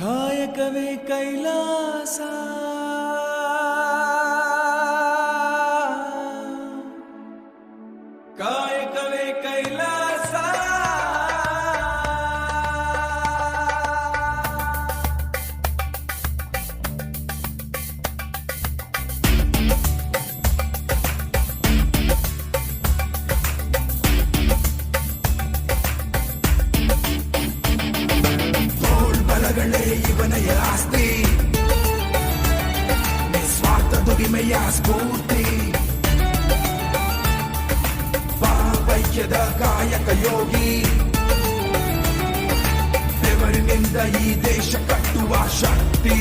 कायकवे कैलासा ಬಲಗಳೇ ಇವನೆಯ ಆಸ್ತಿ ನಿಸ್ವಾರ್ಥ ದುಡಿಮೆಯ ಸ್ಫೂರ್ತಿ ಭಾವೈಕ್ಯದ ಕಾಯಕ ಯೋಗಿ ಬೆವರಿನಿಂದ ಈ ದೇಶ ಕಟ್ಟುವ ಶಕ್ತಿ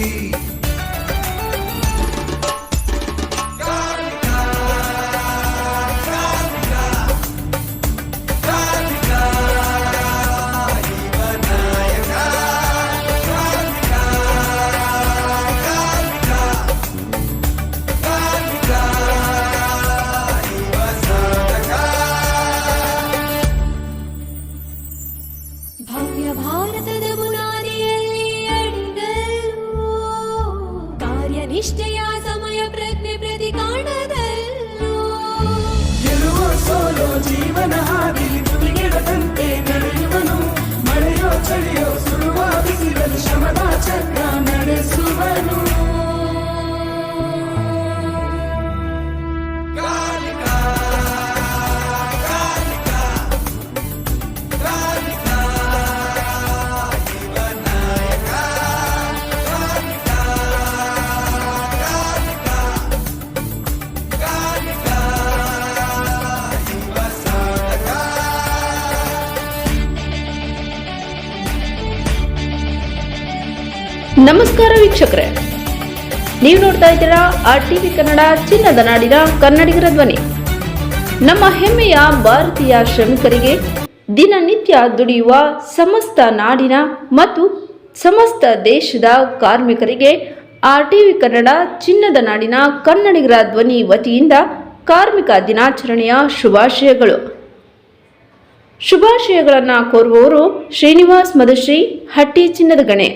प्रति प्रज्ञप्रतिकाणद ನಮಸ್ಕಾರ ವೀಕ್ಷಕರೇ. ನೀವು ನೋಡ್ತಾ ಇದ್ದೀರಾ ಆರ್ ಟಿವಿ ಕನ್ನಡ, ಚಿನ್ನದ ನಾಡಿನ ಕನ್ನಡಿಗರ ಧ್ವನಿ. ನಮ್ಮ ಹೆಮ್ಮೆಯ ಭಾರತೀಯ ಶ್ರಮಿಕರಿಗೆ ದಿನನಿತ್ಯ ದುಡಿಯುವ ಸಮಸ್ತ ನಾಡಿನ ಮತ್ತು ಸಮಸ್ತ ದೇಶದ ಕಾರ್ಮಿಕರಿಗೆ ಆರ್ ಟಿವಿ ಕನ್ನಡ, ಚಿನ್ನದ ನಾಡಿನ ಕನ್ನಡಿಗರ ಧ್ವನಿ ವತಿಯಿಂದ ಕಾರ್ಮಿಕ ದಿನಾಚರಣೆಯ ಶುಭಾಶಯಗಳು. ಶುಭಾಶಯಗಳನ್ನು ಕೋರುವವರು ಶ್ರೀನಿವಾಸ್ ಮಧುಶ್ರೀ, ಹಟ್ಟಿ ಚಿನ್ನದ ಗಣೆ.